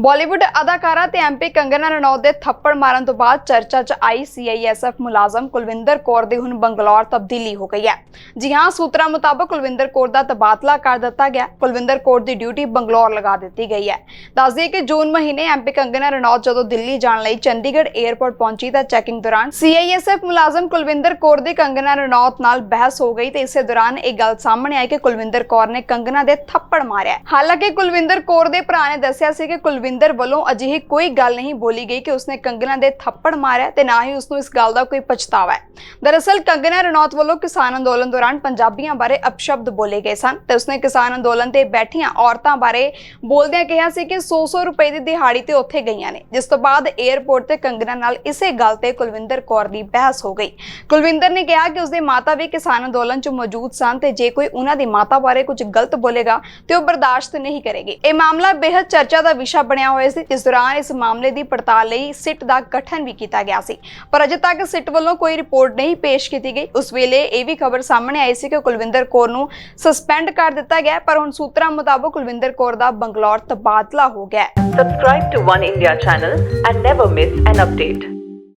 ਬਾਲੀਵੁੱਡ ਅਦਾਕਾਰਾ ਤੇ ਐਮਪੀ ਕੰਗਨਾ ਰਣੌਤ ਦੇ ਥੱਪੜ ਮਾਰਨ ਤੋਂ ਬਾਅਦ ਚਰਚਾ 'ਚ ਆਈ ਸੀਆਈਐਸਐਫ ਮੁਲਾਜ਼ਮ ਕੁਲਵਿੰਦਰ ਕੌਰ ਦੀ ਹੁਣ ਬੰਗਲੌਰ ਤਬਦੀਲੀ ਹੋ ਗਈ ਹੈ। ਜੀ ਹਾਂ, ਸੂਤਰਾਂ ਮੁਤਾਬਕ ਕੁਲਵਿੰਦਰ ਕੌਰ ਦਾ ਤਬਾਦਲਾ ਕਰ ਦਿੱਤਾ ਗਿਆ। ਕੁਲਵਿੰਦਰ ਕੌਰ ਦੀ ਡਿਊਟੀ ਬੰਗਲੌਰ ਲਗਾ ਦਿੱਤੀ ਗਈ ਹੈ। ਦੱਸ ਦਈਏ ਕਿ ਜੂਨ ਮਹੀਨੇ ਐਮਪੀ ਕੰਗਨਾ ਰਣੌਤ ਜਦੋਂ ਦਿੱਲੀ ਜਾਣ ਲਈ ਚੰਡੀਗੜ੍ਹ 에ਅਰਪੋਰਟ ਪਹੁੰਚੀ ਤਾਂ ਚੈਕਿੰਗ ਦੌਰਾਨ ਸੀਆਈਐਸਐਫ ਮੁਲਾਜ਼ਮ ਕੁਲਵਿੰਦਰ ਕੌਰ ਦੀ ਕੰਗਨਾ ਰਣੌਤ ਨਾਲ ਬਹਿਸ ਹੋ ਗਈ ਤੇ ਇਸੇ ਦੌਰਾਨ ਇਹ ਗੱਲ ਸਾਹਮਣੇ ਆਈ ਕਿ ਕੁਲਵਿੰਦਰ ਕੌਰ ਨੇ ਕੰਗਨਾ ਦੇ ਥੱਪੜ ਮਾਰਿਆ। ਹਾਲਾਂਕਿ ਕੁਲਵਿੰਦਰ ਕੌਰ ਦੇ ਭਰਾ ਨੇ ਦੱਸਿਆ ਸੀ ਕਿ ਕੁਲਵਿੰਦਰ ਰਵਿੰਦਰ ਵੱਲੋਂ ਅਜਿਹੀ ਕੋਈ ਗੱਲ ਨਹੀਂ ਬੋਲੀ ਗਈ ਕਿ ਉਸਨੇ ਕੰਗਨਾ ਦੇ ਥੱਪੜ ਮਾਰਿਆ ਤੇ ਨਾ ਹੀ ਉਸ ਨੂੰ ਇਸ ਗੱਲ ਦਾ ਕੋਈ ਪਛਤਾਵਾ ਹੈ। ਦਰਅਸਲ ਕੰਗਨਾ ਰਣੌਤ ਵੱਲੋਂ ਕਿਸਾਨ ਅੰਦੋਲਨ ਦੌਰਾਨ ਪੰਜਾਬੀਆਂ ਬਾਰੇ ਅਪਸ਼ਬਦ ਬੋਲੇ ਗਏ ਸਨ ਤੇ ਉਸਨੇ ਕਿਸਾਨ ਅੰਦੋਲਨ ਤੇ ਬੈਠੀਆਂ ਔਰਤਾਂ ਬਾਰੇ ਬੋਲਦਿਆਂ ਕਿਹਾ ਸੀ ਕਿ 100-100 ਰੁਪਏ ਦੀ ਦਿਹਾੜੀ ਤੇ ਉੱਥੇ ਗਈਆਂ ਨੇ, ਜਿਸ ਤੋਂ ਬਾਅਦ 에ਅਰਪੋਰਟ ਤੇ ਕੰਗਨਾ ਨਾਲ ਇਸੇ ਗੱਲ ਤੇ ਕੁਲਵਿੰਦਰ ਕੌਰ ਦੀ ਬਹਿਸ ਹੋ ਗਈ। ਕੁਲਵਿੰਦਰ ਨੇ ਕਿਹਾ ਕਿ ਉਸਦੇ ਮਾਤਾ ਵੀ ਕਿਸਾਨ ਅੰਦੋਲਨ 'ਚ ਮੌਜੂਦ ਸਨ ਤੇ ਜੇ ਕੋਈ ਉਹਨਾਂ ਦੀ ਮਾਤਾ ਬਾਰੇ ਕੁਝ ਗਲਤ ਬੋਲੇਗਾ ਤੇ ਉਹ ਬਰਦਾਸ਼ਤ ਨਹੀਂ ਕਰੇਗੀ। ਇਹ ਮਾਮਲਾ ਬੇਹੱਦ ਚਰਚਾ ਦਾ ਵਿਸ਼ਾ ਬਣਿਆ ਹੋਇਆ ਸੀ ਇਸ ਦੌਰਾਨ ਇਸ ਮਾਮਲੇ ਦੀ ਪੜਤਾਲ ਲਈ ਸਿੱਟ ਦਾ ਗਠਨ ਵੀ ਕੀਤਾ ਗਿਆ ਸੀ। ਪਰ ਅਜੇ ਤੱਕ ਸਿੱਟ ਵੱਲੋਂ ਕੋਈ ਰਿਪੋਰਟ ਨਹੀਂ ਪੇਸ਼ ਕੀਤੀ ਗਈ। ਉਸ ਵੇਲੇ ਇਹ ਵੀ ਖਬਰ ਸਾਹਮਣੇ ਆਈ ਸੀ ਕਿ ਕੁਲਵਿੰਦਰ ਕੌਰ ਨੂੰ ਸਸਪੈਂਡ ਕਰ ਦਿੱਤਾ ਗਿਆ ਪਰ ਹੁਣ ਸੂਤਰਾਂ ਮੁਤਾਬਕ ਕੁਲਵਿੰਦਰ ਕੌਰ ਦਾ ਬੰਗਲੌਰ ਤਬਾਦਲਾ ਹੋ ਗਿਆ ਹੈ। Subscribe to One India channel and never miss an.